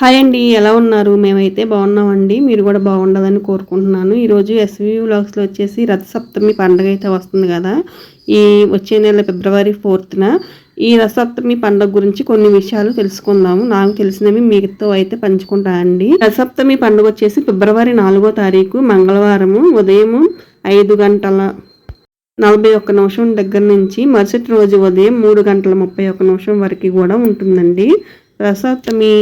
Hi అండి ఎలా ఉన్నారు? మేమైతే బాగున్నామండి. మీరు కూడా బాగుండదని కోరుకుంటున్నాను. ఈరోజు ఎస్వి వ్లాగ్స్లో వచ్చేసి రథసప్తమి పండుగ అయితే వస్తుంది కదా. ఈ వచ్చే నెల ఫిబ్రవరి ఫోర్త్న ఈ రథసప్తమి పండుగ గురించి కొన్ని విషయాలు తెలుసుకుందాము. నాకు తెలిసినవి మీతో అయితే పంచుకుంటానండి రథసప్తమి పండుగ వచ్చేసి ఫిబ్రవరి నాలుగో తారీఖు మంగళవారము ఉదయం ఐదు గంటల నలభై ఒక్క నిమిషం దగ్గర నుంచి మరుసటి రోజు ఉదయం మూడు గంటల ముప్పై ఒక్క నిమిషం వరకు కూడా ఉంటుందండి. రసప్తమి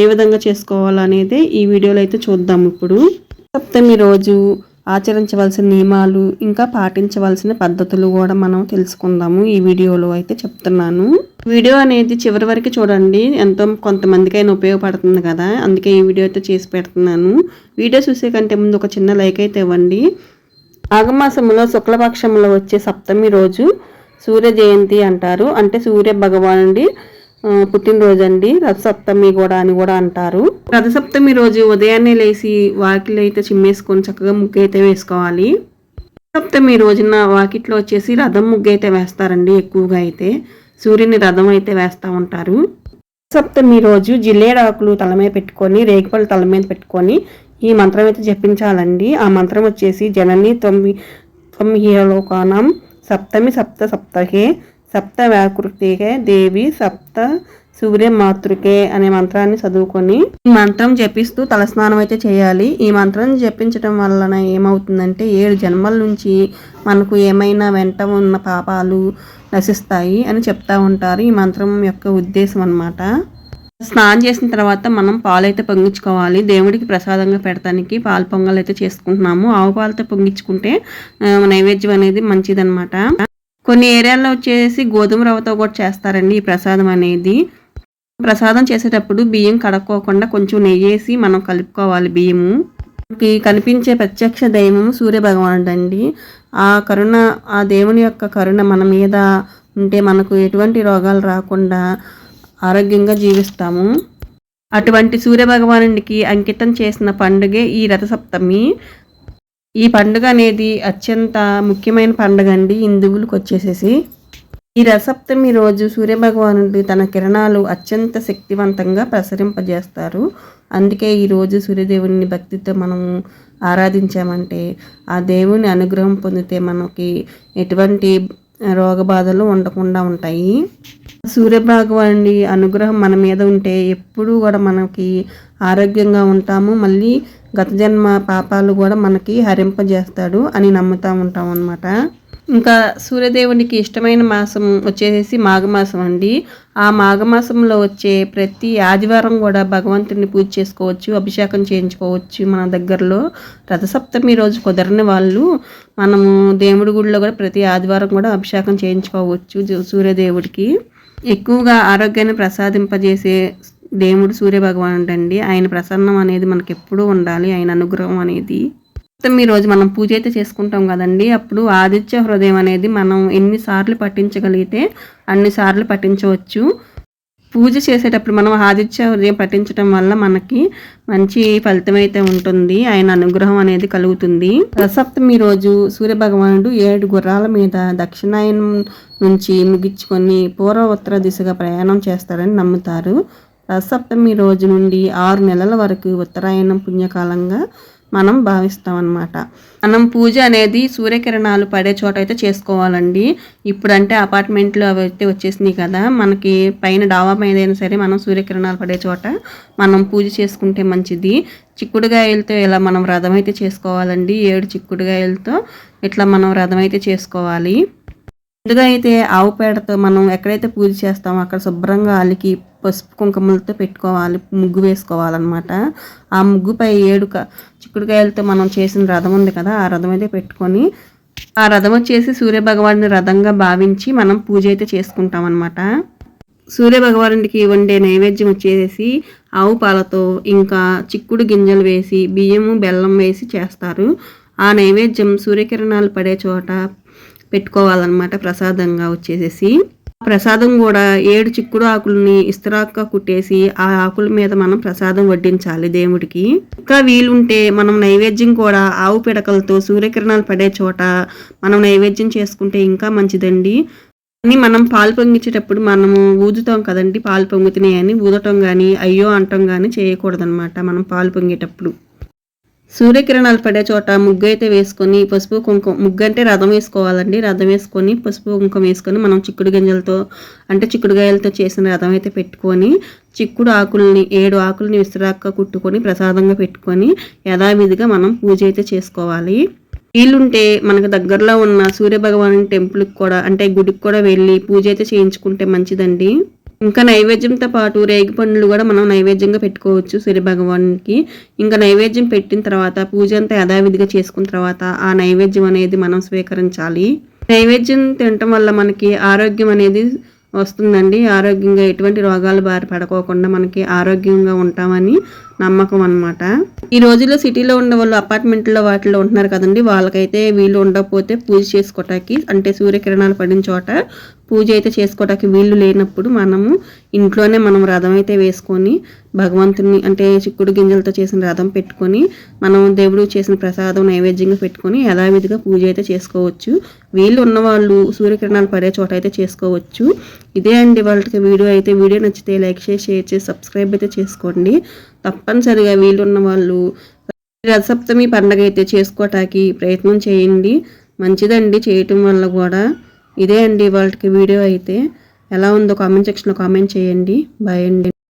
ఏ విధంగా చేసుకోవాలనేది ఈ వీడియోలో అయితే చూద్దాం ఇప్పుడు. సప్తమి రోజు ఆచరించవలసిన నియమాలు ఇంకా పాటించవలసిన పద్ధతులు కూడా మనం తెలుసుకుందాము ఈ వీడియోలో అయితే చెప్తున్నాను. వీడియో అనేది చివరి వరకు చూడండి. ఎంతో కొంతమందికైనా ఉపయోగపడుతుంది కదా. అందుకే ఈ వీడియో అయితే చేసి పెడుతున్నాను. వీడియో చూసే కంటే ముందు ఒక చిన్న లైక్ అయితే ఇవ్వండి. ఆగమాసంలో శుక్లపక్షంలో వచ్చే సప్తమి రోజు సూర్య జయంతి అంటారు. అంటే సూర్య భగవానుడి పుట్టినరోజు అండి రథసప్తమి కూడా అని కూడా అంటారు. రథసప్తమి రోజు ఉదయాన్నే లేచి వాకిలు అయితే చిమ్మేసుకొని చక్కగా ముగ్గు అయితే వేసుకోవాలి. సప్తమి రోజున వాకిట్లో వచ్చేసి రథం ముగ్గు అయితే వేస్తారండి ఎక్కువగా అయితే. సూర్యుని రథం అయితే వేస్తూ ఉంటారు. సప్తమి రోజు జిల్లేడాకులు తల మీద పెట్టుకొని రేగిపళ్ళు తల మీద పెట్టుకొని ఈ మంత్రం అయితే జపించాలండి. ఆ మంత్రం వచ్చేసి జనని తొమ్మిది తొమ్మిహిలోకానం సప్తమి సప్త సప్తకే సప్త వ్యాకృతికే దేవి సప్త సూర్య మాతృకే అనే మంత్రాన్ని చదువుకొని ఈ మంత్రం జపిస్తూ తలస్నానం అయితే చేయాలి. ఈ మంత్రం జపించడం వలన ఏమవుతుందంటే ఏడు జన్మల నుంచి మనకు ఏమైనా వెంట ఉన్న పాపాలు నశిస్తాయి అని చెప్తా ఉంటారు. ఈ మంత్రం యొక్క ఉద్దేశం అనమాట స్నానం చేసిన తర్వాత మనం పాలు అయితే పొంగించుకోవాలి. దేవుడికి ప్రసాదంగా పెడతానికి పాలు పొంగల్ అయితే చేసుకుంటున్నాము. ఆవు పాలతో పొంగించుకుంటే నైవేద్యం అనేది మంచిదనమాట కొన్ని ఏరియాల్లో వచ్చేసి గోధుమ రవ్వతో కూడా చేస్తారండి ఈ ప్రసాదం అనేది. ప్రసాదం చేసేటప్పుడు బియ్యం కడుక్కోకుండా కొంచెం నెయ్యేసి మనం కలుపుకోవాలి బియ్యము. కనిపించే ప్రత్యక్ష దైవము సూర్య భగవానుడు అండి. ఆ కరుణ ఆ దేవుని యొక్క కరుణ మన మీద ఉంటే మనకు ఎటువంటి రోగాలు రాకుండా ఆరోగ్యంగా జీవిస్తాము. అటువంటి సూర్య భగవానుడికి అంకితం చేసిన పండుగే ఈ రథసప్తమి. ఈ పండుగ అనేది అత్యంత ముఖ్యమైన పండుగ అండి. హిందువులకు వచ్చేసేసి ఈ రసప్తమి రోజు సూర్యభగవానుడు తన కిరణాలు అత్యంత శక్తివంతంగా ప్రసరింపజేస్తారు. అందుకే ఈరోజు సూర్యదేవుని భక్తితో మనం ఆరాధించామంటే ఆ దేవుని అనుగ్రహం పొందితే మనకి ఎటువంటి రోగబాధలు ఉండకుండా ఉంటాయి. సూర్యభగవానుడి అనుగ్రహం మన మీద ఉంటే ఎప్పుడూ కూడా మనకి ఆరోగ్యంగా ఉంటాము. మళ్ళీ గత జన్మ పాపాలు కూడా మనకి హరింపజేస్తాడు అని నమ్ముతూ ఉంటాం అనమాట ఇంకా సూర్యదేవునికి ఇష్టమైన మాసం వచ్చేసి మాఘమాసం అండి. ఆ మాఘమాసంలో వచ్చే ప్రతి ఆదివారం కూడా భగవంతుడిని పూజ చేసుకోవచ్చు అభిషేకం చేయించుకోవచ్చు మన దగ్గరలో. రథసప్తమి రోజు కుదరని వాళ్ళు మనము దేవుడి గుడిలో కూడా ప్రతి ఆదివారం కూడా అభిషేకం చేయించుకోవచ్చు సూర్యదేవుడికి. ఎక్కువగా ఆరోగ్యాన్ని ప్రసాదింపజేసే దేవుడు సూర్యభగవానుడు అండి ఆయన ప్రసన్నం అనేది మనకి ఎప్పుడూ ఉండాలి. ఆయన అనుగ్రహం అనేది. ఈ రోజు మనం పూజ అయితే చేసుకుంటాం కదండి. అప్పుడు ఆదిత్య హృదయం అనేది మనం ఎన్నిసార్లు పట్టించగలిగితే అన్నిసార్లు పట్టించవచ్చు పూజ చేసేటప్పుడు మనం ఆదిత్య హృదయం పఠించడం వల్ల మనకి మంచి ఫలితం అయితే ఉంటుంది. ఆయన అనుగ్రహం అనేది కలుగుతుంది. సప్తమి రోజు సూర్య భగవానుడు ఏడు గుర్రాల మీద దక్షిణాయనం నుంచి ముగించుకొని పూర్వ ఉత్తర దిశగా ప్రయాణం చేస్తారని నమ్ముతారు. రథసప్తమి రోజు నుండి ఆరు నెలల వరకు ఉత్తరాయణం పుణ్యకాలంగా మనం భావిస్తాం అనమాట మనం పూజ అనేది సూర్యకిరణాలు పడే చోట అయితే చేసుకోవాలండి. ఇప్పుడంటే అపార్ట్మెంట్లు అవి అయితే వచ్చేసినాయి కదా. మనకి పైన డాబా మీద అయినా సరే మనం సూర్యకిరణాలు పడే చోట మనం పూజ చేసుకుంటే మంచిది. చిక్కుడుగాయలతో ఇలా మనం రథం అయితే చేసుకోవాలండి? ఏడు చిక్కుడుగాయలతో ఇట్లా మనం రథం అయితే చేసుకోవాలి? ముందుగా అయితే ఆవు పేడతో మనం ఎక్కడైతే పూజ చేస్తామో అక్కడ శుభ్రంగా అలికి పసుపు కుంకుమలతో పెట్టుకోవాలి ముగ్గు వేసుకోవాలన్నమాట. ఆ ముగ్గుపై ఏడు చిక్కుడుకాయలతో మనం చేసిన రథం ఉంది కదా ఆ రథం అయితే పెట్టుకొని ఆ రథం వచ్చేసి సూర్యభగవాన్ని రథంగా భావించి మనం పూజ అయితే చేసుకుంటాం అనమాట సూర్యభగవానుడికి వండే నైవేద్యం వచ్చేసి ఆవు పాలతో ఇంకా చిక్కుడు గింజలు వేసి బియ్యము బెల్లం వేసి చేస్తారు. ఆ నైవేద్యం సూర్యకిరణాలు పడే చోట పెట్టుకోవాలన్నమాట ప్రసాదంగా వచ్చేసేసి. ప్రసాదం కూడా ఏడు చిక్కుడు ఆకులని ఇస్తరాక్క కుట్టేసి ఆ ఆకుల మీద మనం ప్రసాదం వడ్డించాలి దేవుడికి. ఇంకా వీలుంటే మనం నైవేద్యం కూడా ఆవు పిడకలతో సూర్యకిరణాలు పడే చోట మనం నైవేద్యం చేసుకుంటే ఇంకా మంచిదండి. అని మనం పాలు పొంగించేటప్పుడు మనము ఊదుతాం కదండి పాలు పొంగుతున్నాయి అని ఊదటం కానీ అయ్యో అంటం కానీ చేయకూడదనమాట మనం పాలు పొంగేటప్పుడు. సూర్యకిరణాలు పడే చోట ముగ్గు అయితే వేసుకొని పసుపు కుంకుమ ముగ్గు అంటే రథం వేసుకోవాలండి. రథం వేసుకొని పసుపు కుంకుమ వేసుకొని మనం చిక్కుడు గింజలతో అంటే చిక్కుడుగాయలతో చేసిన రథం అయితే పెట్టుకొని చిక్కుడు ఆకుల్ని ఏడు ఆకుల్ని విసిరాక కుట్టుకొని ప్రసాదంగా పెట్టుకొని యథావిధిగా మనం పూజ అయితే చేసుకోవాలి. వీలుంటే మనకు దగ్గరలో ఉన్న సూర్య భగవాన్ టెంపుల్కి కూడా అంటే గుడికి కూడా వెళ్ళి పూజ అయితే చేయించుకుంటే మంచిదండి. ఇంకా నైవేద్యంతో పాటు రేగి పండ్లు కూడా మనం నైవేద్యంగా పెట్టుకోవచ్చు సూర్య భగవానికి ఇంకా నైవేద్యం పెట్టిన తర్వాత పూజ అంతా యథావిధిగా చేసుకున్న తర్వాత ఆ నైవేద్యం అనేది మనం స్వీకరించాలి. నైవేద్యం తినటం వల్ల మనకి ఆరోగ్యం అనేది వస్తుందండి. ఆరోగ్యంగా ఎటువంటి రోగాలు బారి పడకోకుండా మనకి ఆరోగ్యంగా ఉంటామని నమ్మకం అనమాట ఈ రోజుల్లో సిటీలో ఉన్న వాళ్ళు అపార్ట్మెంట్లో వాటిలో ఉంటున్నారు కదండి. వాళ్ళకైతే వీళ్ళు ఉండకపోతే పూజ చేసుకోవటానికి అంటే సూర్యకిరణాలు పడిన చోట పూజ అయితే చేసుకోవటానికి వీళ్ళు లేనప్పుడు మనము ఇంట్లోనే మనం రథం అయితే వేసుకొని భగవంతుని అంటే చిక్కుడు గింజలతో చేసిన రథం పెట్టుకొని మనం దేవుడు చేసిన ప్రసాదం నైవేద్యంగా పెట్టుకొని యథావిధిగా పూజ అయితే చేసుకోవచ్చు. వీళ్ళు ఉన్నవాళ్ళు సూర్యకిరణాలు పడే చోట అయితే చేసుకోవచ్చు. ఇదే అండి వాళ్ళకి వీడియో అయితే. వీడియో నచ్చితే లైక్ చేసి షేర్ చేసి సబ్స్క్రైబ్ అయితే చేసుకోండి. తప్పనిసరిగా వీళ్ళు వాళ్ళు రథసప్తమి పండగ అయితే చేసుకోవటానికి ప్రయత్నం చేయండి. మంచిదండి చేయటం వల్ల కూడా. ఇదే అండి వాళ్ళకి వీడియో అయితే. ఎలా ఉందో కామెంట్ సెక్షన్లో కామెంట్ చేయండి. బాయ్ అండి.